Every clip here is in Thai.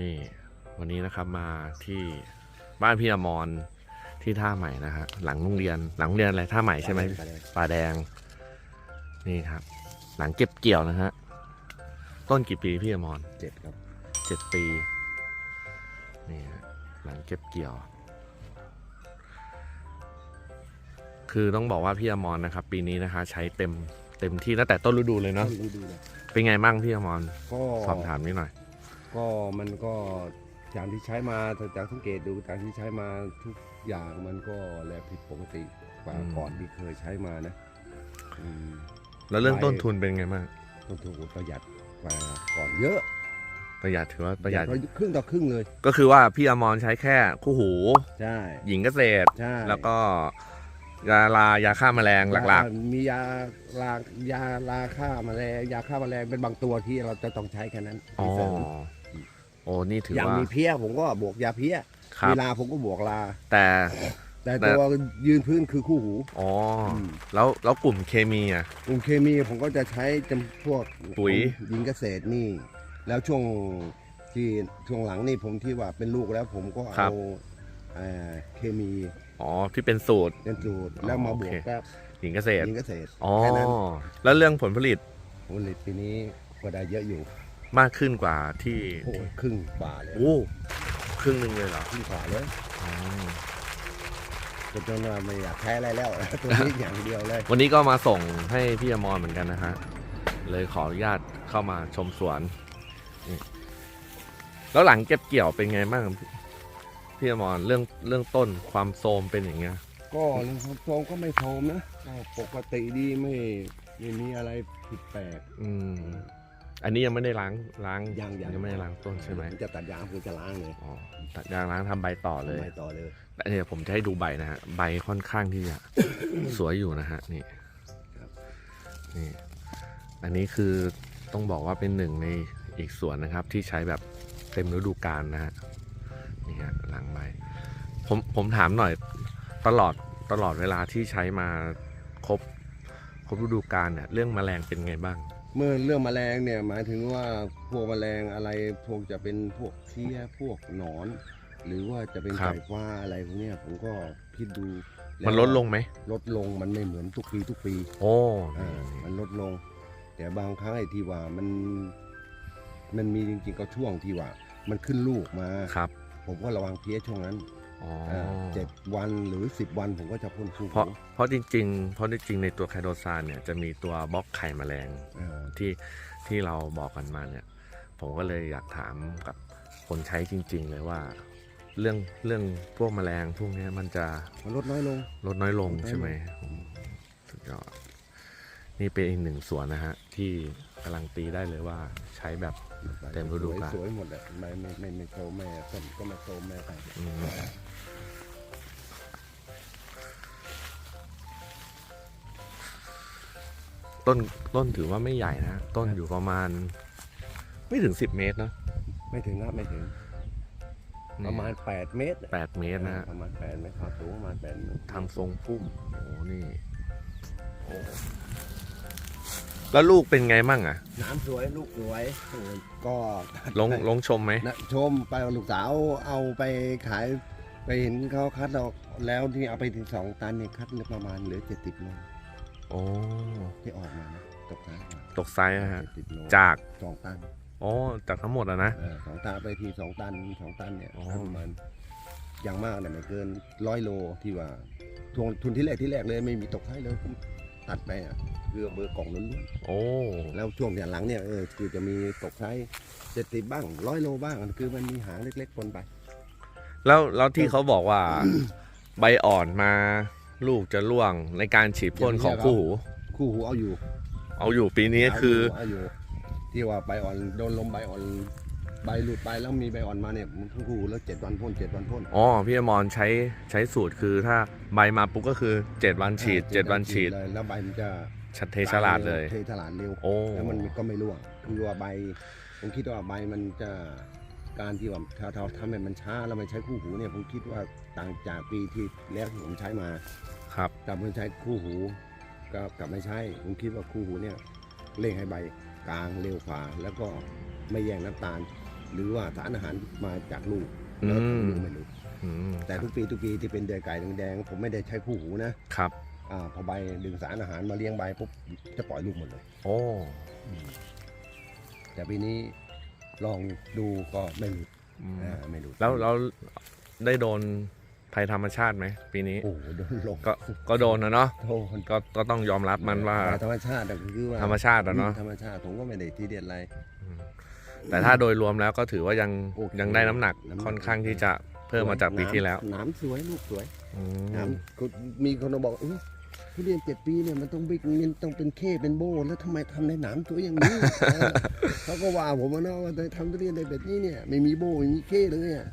นี่ วันนี้นะครับมาที่บ้านพี่อมรที่ท่าใหม่นะฮะหลังโรงเรียนหลังโรงเรียนอะไรท่าใหม่ใช่ไหมป่าแดง นี่ครับ หลังเก็บเกี่ยวนะฮะต้นกี่ปีพี่อมรเจ็ดครับเจ็ดปีนี่ฮะหลังเก็บเกี่ยว คือต้องบอกว่าพี่อมรนะครับ ปีนี้นะคะ ใช้เต็มเต็มที่ตั้งแต่ต้นฤดูเลยเนาะดูดูเลยเป็นไงบ้างพี่อมรก็สอบถามนิดหน่อย ก็มันก็จากที่ใช้มาจากสังเกตดูจากที่ใช้มาทุกอย่างมันก็แลผิดปกติกว่าอืมก่อนที่เคยใช้มานะอืมแล้วเรื่องใช่ต้นทุนเป็นไงบ้างต้นทุนประหยัดกว่าก่อนเยอะประประหยัดถือว่าประหยัดครึ่งต่อครึ่งเลย ก็คือว่าพี่อมรใช้แค่คู่หูใช่หญิงเกษตรใช่แล้วก็ยาลายาฆ่าแมลงหลักมียาลายาลาฆ่าแมลงยาฆ่าแมลงเป็นบางตัวที่เราจะต้องใช้แค่นั้นๆอ๋อที่เสริม โอ้นี่ถืออย่างว่า มีเพี้ยผมก็บวกยาเพี้ยครับ เวลาผมก็บวกลา แต่ แต่แต่ ตัวยืนพื้นคือคู่หูอ๋ออมแล้วแล้วกลุ่มเคมีอะ กลุ่มเคมีผมก็จะใช้จำพวกปุ๋ย ของยิงเกษตรนี่ แล้วช่วงที่ช่วงหลังนี่ผมที่ว่าเป็นลูกแล้วผมก็เอาเอ่อเคมีอ๋อที่เป็นสูตร เป็นสูตรอ๋อแล้วมาบวโอกเค กับหญิงเกษตรยิงเกษตรอ๋อแค่นั้นแล้วเรื่องผลผลิตผลผลิตปีนี้ก็ได้เยอะอยู่ มากขึ้นกว่าที่โอ้โหครึ่งกว่าเลยโอ้ครึ่งหนึ่งเลยเหรอครึ่งกว่าเลยอ๋อ จนจนว่าไม่อยากแพ้อะไรแล้ว ตัวนี้อย่างเดียวเลย วันนี้ก็มาส่งให้พี่อมรเหมือนกันนะฮะ เลยขออนุญาตเข้ามาชมสวนนี่แล้วหลังเก็บเกี่ยวเป็นไงบ้างพี่อมรเรื่องเรื่องต้นความโทรมเป็นอย่างเงี้ย ก็เรื่องความโทรมก็ไม่โทรมนะก็ปกติดีไม่ไม่มีอะไรผิดแปลก อืม อันนี้ยังไม่ได้ล้างล้างยังยังไม่ได้ล้างต้นใช่ไหมผจะตัดยางคือจะล้างเลยอ๋อตัดยางล้างทำใบต่อเลยไปต่อเลยแต่เนี่ยผมจะให้ดูใบนะฮะใบค่อนข้างที่จะสวยอยู่นะฮะนี่ครับนี่ อันนี้คือต้องบอกว่าเป็นหนึ่งในอีกส่วนนะครับ ที่ใช้แบบเต็มฤดูกาลนะฮะนี่ฮะหลังใบผมผมถามหน่อยตลอดตลอดเวลาที่ใช้มาครบครบฤดูกาลเนี่ยเรื่องแมลงเป็นไงบ้าง เมื่อเรื่องแมลงเนี่ยหมายถึงว่าพวกแมลงอะไรพวกจะเป็นพวกเพี้ยพวกหนอน หรือว่าจะเป็นครับ ไก่ฟ้าอะไรพวกเนี้ยผมก็คิดดูแวมันลดลงไหมลดลงมันไม่เหมือนทุกปีทุกปีโอ้อ่ามันลดลง แต่บางครั้งไอ้ที่ว่ามัน มันมีจริงๆก็ช่วงที่ว่า มันขึ้นลูกมา ครับ ผมก็ระวังเพี้ยช่วงนั้น อ๋ออ่าเจ็ดวันหรือสิบวันผมก็จะพ่นคู่เพราะเพราะจริงๆ เพราะจริงๆในตัวไคโดซานเนี่ยจะมีตัวบล็อกไข่แมลงอ่าที่ที่เราบอกกันมาเนี่ย ผมก็เลยอยากถามกับคนใช้จริง ๆ เลยว่า เรื่องเรื่องพวกแมลงพวกเนี้ยมันจะมันลดน้อยลง ลดน้อยลงลดน้อยลงใช่ไหมผมสุดยอดนี่เป็นอีกหนึ่งส่วนนะฮะ ที่กำลังตีได้เลยว่าใช้แบบเต็มฤดูกาลสวยๆหมดเลยไม่ไม่ไม่ไม่โตแม่ต้นก็ไม่โตแม่ไปอื ต้นต้นถือว่าไม่ใหญ่นะ ต้นอยู่ประมาณ ไม่ถึงสิบเมตรเนอะไม่ถึงครับไม่ถึง ประมาณ8เมตรแปดเมตรนะฮะประมาณ8เมตรความสูงประมาณ8เมตรทำทรงพุ่มโอ้นี่โอ้แล้วลูกเป็นไงมั่งอะ น้ำสวยลูกสวยโอ้ยก็ลงลงชมไหมนะชมไปลูกสาวเอาไปขายไปเห็นเขาคัดออกแล้วที่เอาไปถึงสองตันเนี่ยคัดเหลือประมาณเหลือเจ็ดสิบโล โอ้ ที่ออกมานะตกท้ายมาตกไซส์นะฮะ เจ็ดสิบโลจาก สองตันอ๋อ จากทั้งหมดอะนะ เออสองตันไปทีสองตันสองตันเนี่ยอ๋อ ประมาณอย่างมากเนี่ยไม่เกินร้อยโลที่ว่าทวงทุนที่แรกที่แรกเลยไม่มีตกท้ายเลยผมตัดไปอะเรือเบอร์กล่องล้วนโอ้ ๆแล้วช่วงอย่างหลังเนี่ยเออคือจะมีตกท้ายเจ็ดสิบบ้างร้อยโลบ้างคือมันมีหางเล็กๆปนไป แล้วแล้วที่เขาบอกว่า ใบอ่อนมา ลูกจะร่วงในการฉีดพ่นของคู่หู คู่หูเอาอยู่ เอาอยู่ปีนี้คือเอาอยู่ที่ว่าใบอ่อนโดนลมใบอ่อนใบหลุดไปแล้วมีใบอ่อนมาเนี่ยมันคู่หูแล้วเจ็ดวันพ่นเจ็ดวันพ่นอ๋อพี่อมรใช้ใช้สูตรคือถ้าใบมาปุ๊บก็คือ7วันฉีดอ่า7วันฉีดเลยแล้วใบมันจะชัดเทฉลาดเลยเทฉลาดเร็วโอ้แล้วมันก็ไม่ร่วงคือว่าใบผมคิดว่าใบมันจะ การที่ว่าถ้าเราทำให้มันช้าแล้วมันใช้คู่หูเนี่ยผมคิดว่าต่างจากปีที่แล้วที่ผมใช้มาครับกับผมใช้คู่หูก็กลับไม่ใช่ผมคิดว่าคู่หูเนี่ยเร่งให้ใบกลางเร็วกว่าแล้วก็ไม่แย่งน้ำตาล หรือว่าสารอาหารมาจากลูกอืแล้วมผมไม่รู้อืมแต่ทุกปีทุกปีที่เป็นเดือยไก่แดงๆผมไม่ได้ใช้คู่หูนะครับอ่าพอใบดึงสารอาหารมาเลี้ยงใบปุ๊บจะปล่อยลูกหมดเลย โอ้แต่ปีนี้ ลองดูก็ไม่หลุดอืมอ่าไม่หลุดแล้วเราได้โดนภัยธรรมชาติไหมปีนี้ โอ้โหโดนลงก็ก็โดนนะเนาะโทษก็ก็ต้องยอมรับมันว่าธรรมชาติอะคือว่าธรรมชาติอะเนาะธรรมชาติผมก็ไม่ได้ทีเด็ดอะไรอืมแต่ถ้าโดยรวมแล้วก็ถือว่ายังโอเคยังได้น้ำหนักน้ำหนัก ค่อนข้างที่จะเพิ่มมาจากปีที่แล้วหนามสวยลูกสวย อืหนามมก็มีคนมาบอกเอย ทุเรียนเจ็ดปีเนี่ยมันต้องบิ๊กมันต้องเป็นเคเป็นโบแล้วทำไมทำในหนามสวยอย่างนี้เออเขาก็ว่าผมว่าเนาะว่าทำทุเรียนได้แบบนี้เนี่ย ไม่มีโบไม่มีเคเลยอะ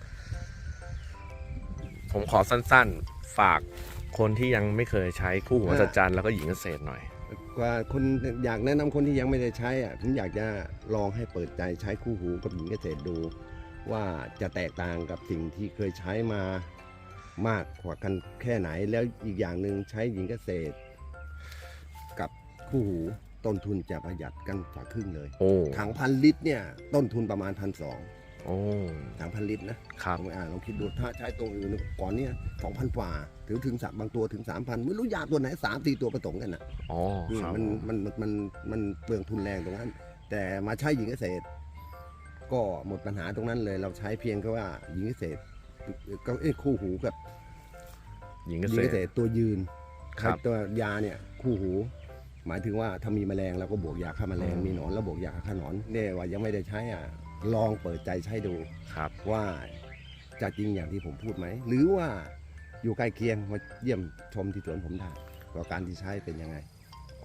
ผมขอสั้นๆฝากคนที่ยังไม่เคยใช้คู่หัวจัจันแล้วก็หญิงเกษตรหน่อยกว่าคนอยากแนะนำคนที่ยังไม่ได้ใช้อะผมอยากจะลองให้เปิดใจใช้คู่หูกับหญิงเกษตรดู ว่าจะแตกต่างกับสิ่งที่เคยใช้มา มากกว่ากันแค่ไหน แล้วอีกอย่างหนึ่งใช้หญิงเกษตร กับคู่หูต้นทุนจะประหยัดกันฝาครึ่งเลยโอ้ถังพันลิตรเนี่ยต้นทุนประมาณพันสองโอ้ถังพันลิตรนะครับผมอ่านลองคิดดูถ้าใช้ตัวอื่นก่อนเนี่ยสองพันกว่าถึงถึงสามบางตัวถึงสามพันไม่รู้ยาตัวไหนสามสี่ตัวผสมกันอะอ๋อนี่ครับมันมันมันมันมันเปลืองทุนแรงตรงนั้น แต่มาใช้หญิงเกษตร ก็หมดปัญหาตรงนั้นเลย เราใช้เพียงแค่ว่าหญิงเกษตร ก็เอ้ยคู่หูกับหญิงหเกญิษงเกตษรตรตัวยืนครับตัวยาเนี่ยคู่หู หมายถึงว่าถ้ามีแมลงเราก็บวกยาฆ่าแมลงอืม มีหนอนแล้วบวกยาฆ่าหนอนเนี่ยว่ายังไม่ได้ใช้อะลองเปิดใจใช้ดูครับ ว่าจะจริงอย่างที่ผมพูดไหม หรือว่าอยู่ใกล้เคียงมาเยี่ยมชมที่สวนผมได้ว่าการที่ใช้เป็นยังไง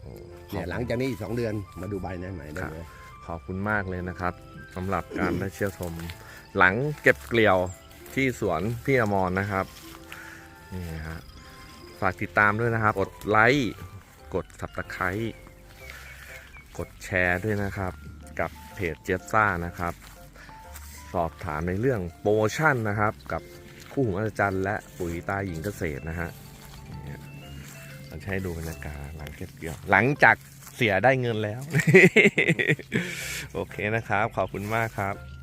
โอ้ขเนี่อยบหลังจากนี้อีกสองเดือนมาดูใบในใหม่ได้เลย ขอบคุณมากเลยนะครับสำหรับการได้เชี่ยวชม หลังเก็บเกลียว ที่สวนพี่อมรนะครับนี่ฮะฝากติดตามด้วยนะครับ กดไลค์กด subscribe กดแชร์ด้วยนะครับ กับเพจเจ s ซ่านะครับ สอบถามในเรื่องโปรโมชั่นนะครับ กับคู่หูอาจารย์และปุ๋ยตาหญิงเกษตรนะฮะนี่ฮะเราจะให้ดูบรรยากาศหลังเก็บเกี่ยว หลังจากเสียได้เงินแล้ว โอเคนะครับ ขอบคุณมากครับ